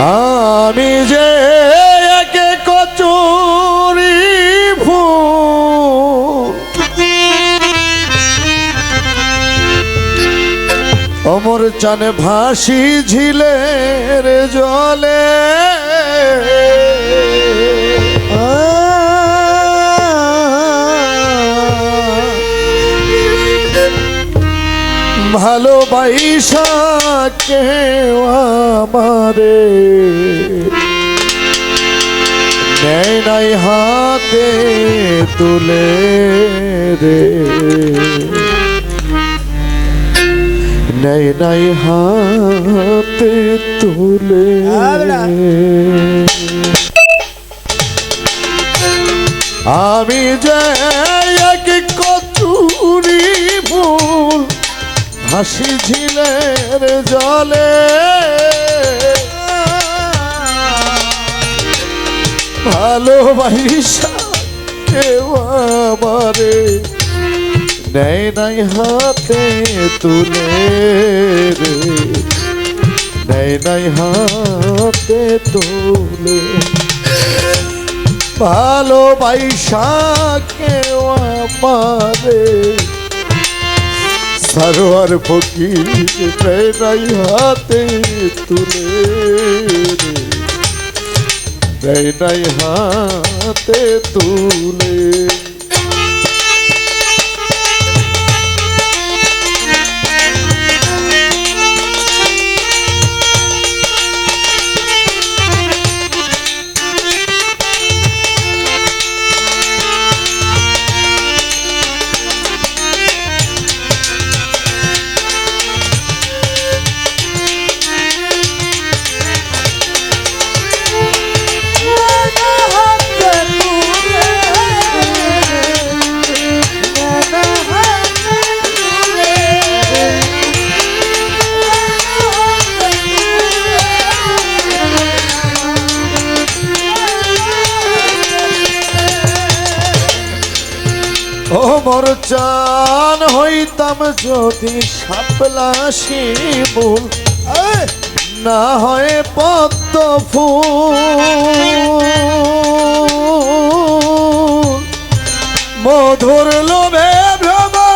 আমি যে একে কচুরি ফুল। অমর চানে ভাসি ঝিলের জলে। ভালোবাইসা কেউ আমারে নেই নাই হাতে তুলে রে। নেই নাই হাতে তুলে আমি যে হাসি ঝিলের জলে। ভালোবাসা কেউ আমারে নেই নাই হাতে তুলে রে। নেই নাই হাতে তুলে। ভালোবাসা কেউ আমারে সারোয়ার ফকির নাই হাতে তুলে নাই হাতে তুলে চান হইতাম যদি সাপলা শিমুল না হয় পদ্ম ফুল। মধুর লোভে ভ্রমরলি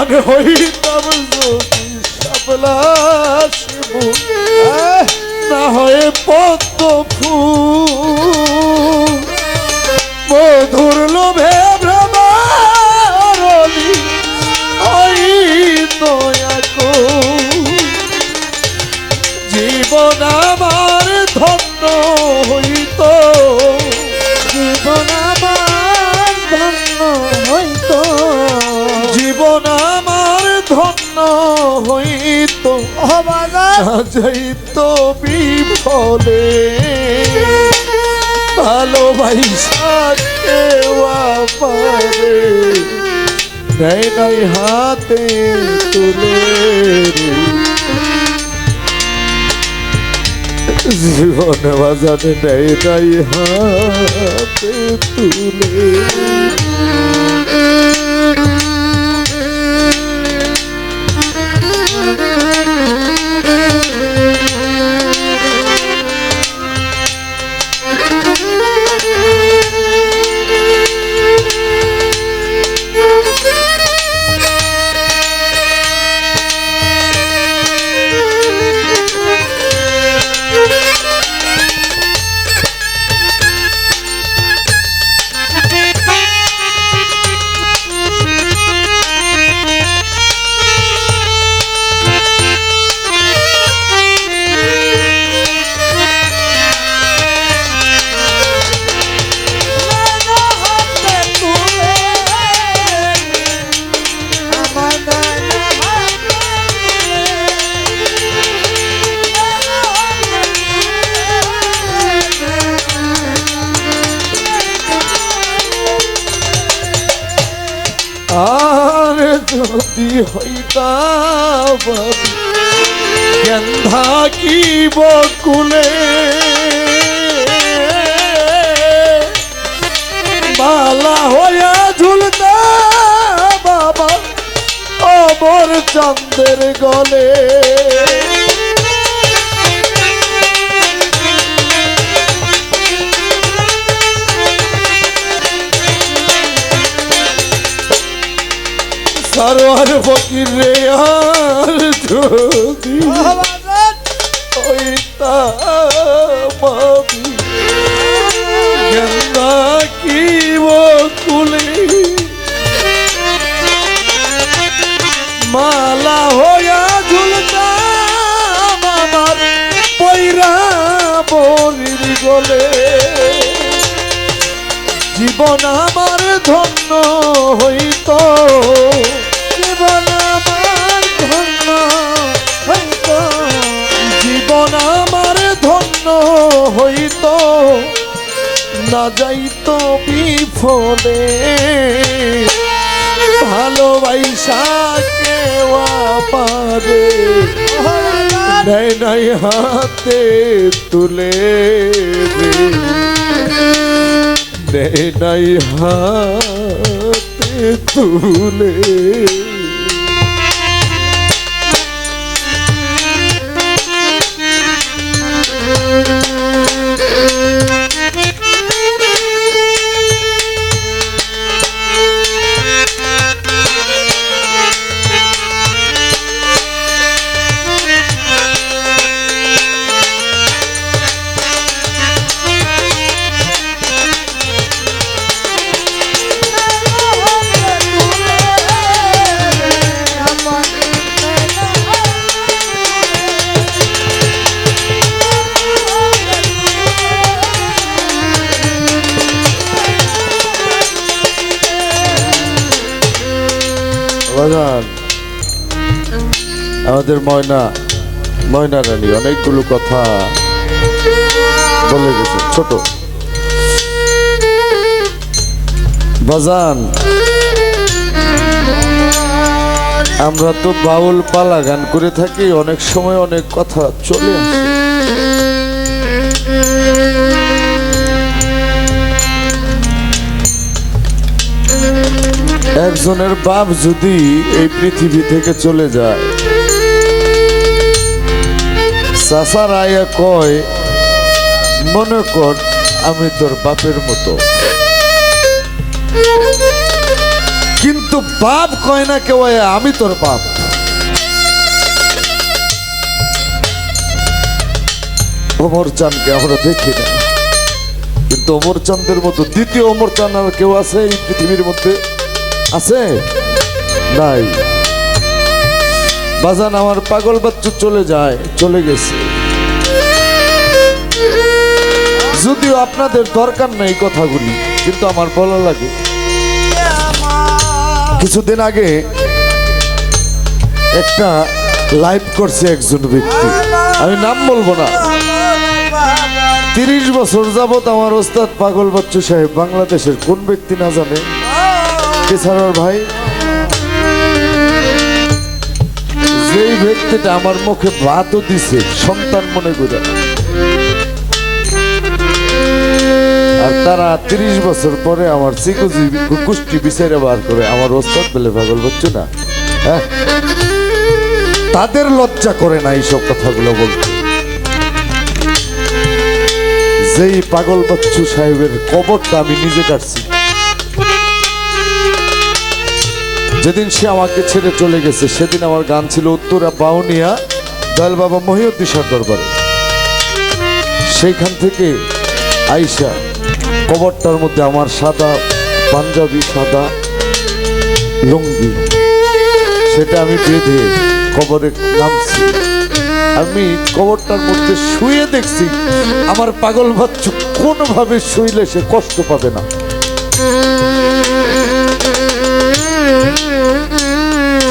জান হইতাম যদি সাবলা শিবু। না হয় পদ্ম ফুল যাইত বিফলে। ভালোবাসা কেউ আমারে নেই নাই হাতে তুলে জীবন বাজানে নেই নাই হাতে তুলে। হইতাম গেন্ধা কি বকুলে মালা হইয়া ঝুলতা বাবা অমর চন্দ্রের গলে। সারোয়ার ফকির রে, আর যদি হইতাম আমি গেন্দা কি বকুলে মালা হইয়া ঝুলতাম আমার পৈরা বরির গলে। জীবন আমার ধন্য হইত। না যাই যাইত বিফলে। ভালোবাসা কেউ পারে নেয় নাই হাতে তুলে নেয় নাই হাতে তুলে আমাদের ময়না ময়না রানী, অনেকগুলো কথা বলে গেছে, ছোট। বাজান, আমরা তো বাউল পালা গান করে থাকি, অনেক সময় অনেক কথা চলে আসে। একজনের বাপ যদি এই পৃথিবী থেকে চলে যায়। কয়, মনে কর, আমি তোর বাপের মতো। কিন্তু বাপ কয় না কেউ আমি তোর বাপ। অমর চানকে আমরা দেখি না। কিন্তু অমর মতো দ্বিতীয় অমর চান আর কেউ আছে এই পৃথিবীর মধ্যে? আছে? নাই। বাজান, আমার পাগল বাচ্চা চলে যায়, চলে গেছে। যদিও আপনাদের দরকার নাই কথাগুলি, কিন্তু আমার ভালো লাগে। কিছুদিন আগে একটা লাইভ করছে একজন ব্যক্তি। আমি নাম বলব না। তিরিশ বছর যাবত আমার ওস্তাদ পাগল বাচ্চু সাহেব বাংলাদেশের কোন ব্যক্তি না জানে। এছাড়ার ভাই? যেই ব্যক্তিটা আমার মুখে ভাতও দিছে, সন্তান মনে করে। আর তারা তিরিশ বছর পরে আমার কুষ্টি বিচারে বার করে, আমার ওস্তাদ বলে পাগল বাচ্চু না? হ্যাঁ? তাদের লজ্জা করে না এইসব কথাগুলো বলতে। যেই পাগল বাচ্চু সাহেবের কবরটা আমি নিজে কাটছি। যেদিন সে আমাকে ছেড়ে চলে গেছে, সেদিন আমার গান ছিল উত্তরা বাউনিয়া দয়াল বাবা মহিউদ্দিশার দরবারে। সেইখান থেকে আইসা কবরটার মধ্যে আমার সাদা পাঞ্জাবি, সাদা লুঙ্গি, সেটা আমি বেঁধে কবরে নামছি। আমি কবরটার মধ্যে শুয়ে দেখছি, আমার পাগল বাচ্চু কোনোভাবে শুইলে সে কষ্ট পাবে না।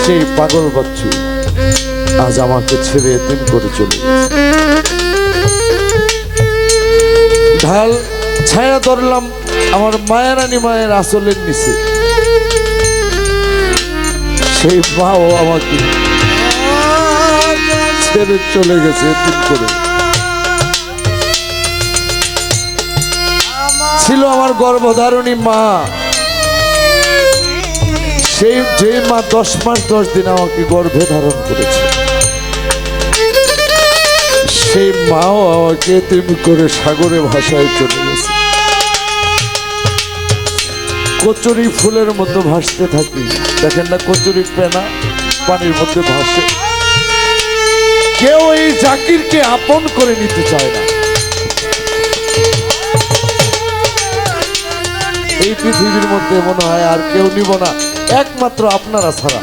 সেই পাগল বাচ্চু আজ আমাকে ছেড়ে এতিম করে চলে ঢাল ছায়া ধরলাম আমার মায়ারানী মায়ের আসলের নিচে। সেই মাও আমাকে ছেড়ে চলে গেছে এদিন করে। ছিল আমার গর্ভধারণী মা। সেই যে মা দশ মাস, দশ দিন আমাকে গর্ভে ধারণ করেছে, সেই মাও আমাকে তেমনি করে সাগরে ভাষায় চলে গেছে। কচুরি ফুলের মতো ভাসতে থাকি। দেখেন না কচুরি পেনা পানির মধ্যে ভাসে। কেউ এই জাকিরকে আপন করে নিতে চায় না। এই পৃথিবীর মধ্যে মনে হয় আর কেউ নিব না। একমাত্র আপনারা ছাড়া।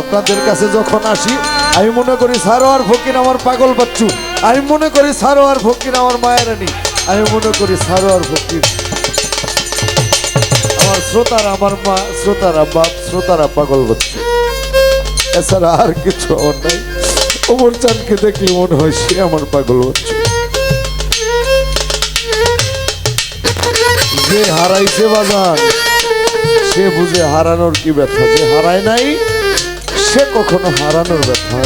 আপনাদের কাছে যখন আসি, আমি মনে করি সারোয়ার ফকির আমার পাগল বাচ্চু। আমি মনে করি সারোয়ার ফকির আমার মায়ের রানী। আমি মনে করি সারোয়ার ফকির। আমার শ্রোতারা আমার মা, শ্রোতারা বাপ, শ্রোতারা পাগল বাচ্চু। এছাড়া আর কিছু আমার নাই। অমর চানকে দেখলে মনে হয় সে আমার পাগল বাচ্চু। যে হারাইছে বাজার সে বুঝে হারানোর কি ব্যথা? যে হারায় নাই, সে কখনো হারানোর ব্যথা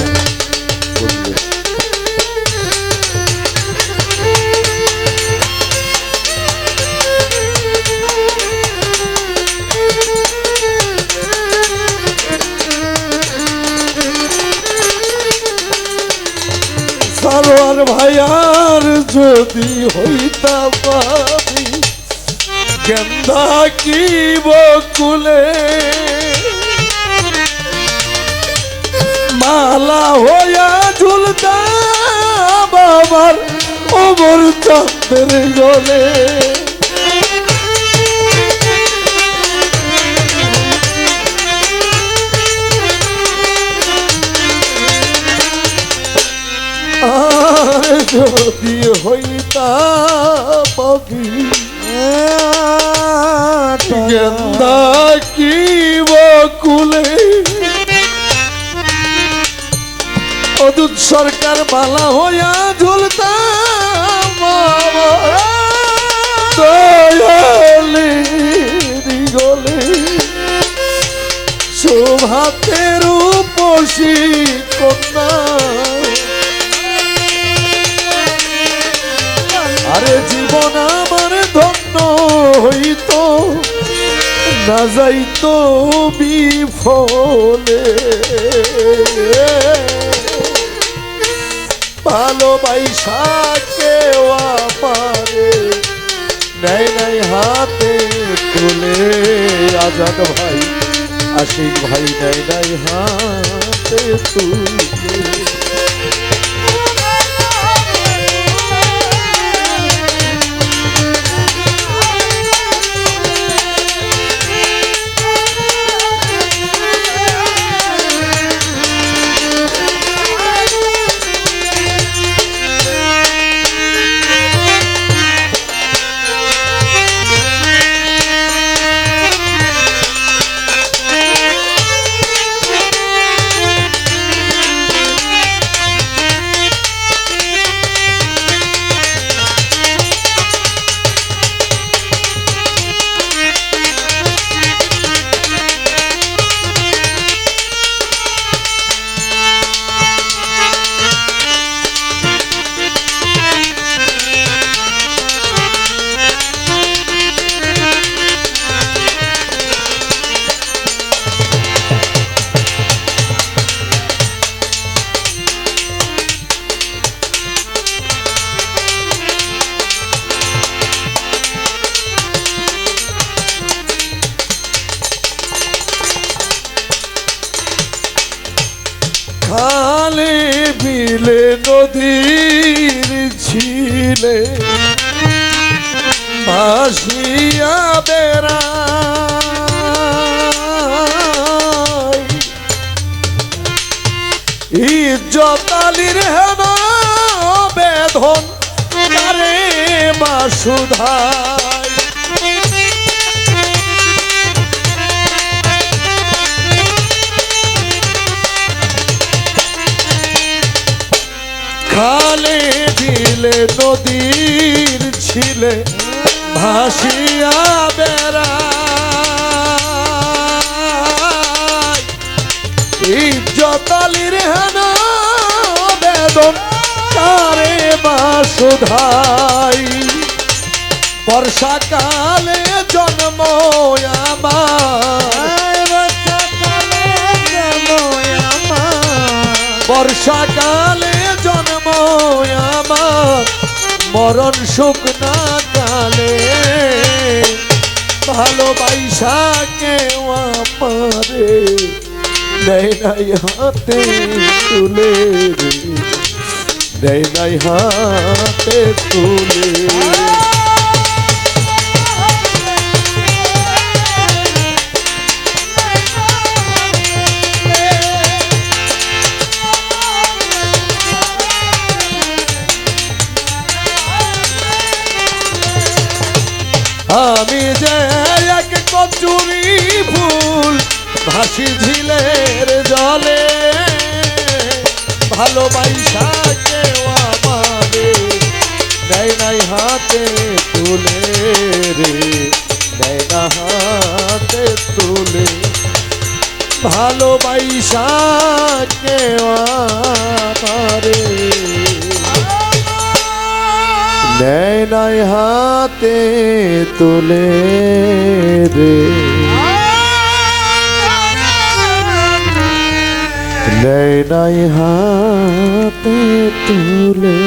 সালোয়ার ভাইয়ার যদি হইতা পাবি গেন্দা কি বকুলে মালা হইয়া ঝুলতা বাবার ওমর চাঁদের গলে। যদি হইতা পাবি গেন্দা কি বকুলে? অদূত সরকার মালা হইয়া ঝুলতাম বাবা। দয়ালের গলে শোভাতের উপসী কন্যা। আরে জীবন আমার ধন্য হইত না যাইতো বিফলে ভালোবাইসা কেউ আমারে নেই নাই হাতে তুলে। আজাদ ভাই, আশিক ভাই নেই নাই হাতে তুলে। বিলে নদীর ছিলে। ভাসিয়া বেড়া ইজ্জতালির হেন বেধন তারে মাসুধাই নদীর ছিলে ভাসিয়া বেড়া। ইজ্জতালির হানা বেদন তারে বাসুধাই। বর্ষাকালে জন্ম আমার। বর্ষাকাল মরণ শুকনা কালে ভালোবাসা কেউ আমারে দেয় নাই হাতে তুলে দেয় নেই হাতে তুলে রে নেই না হাতে তুলে ভালোবাসা কেউ আমারে। নেয় হাতে তুলে রে। নেয় হাতে তুলে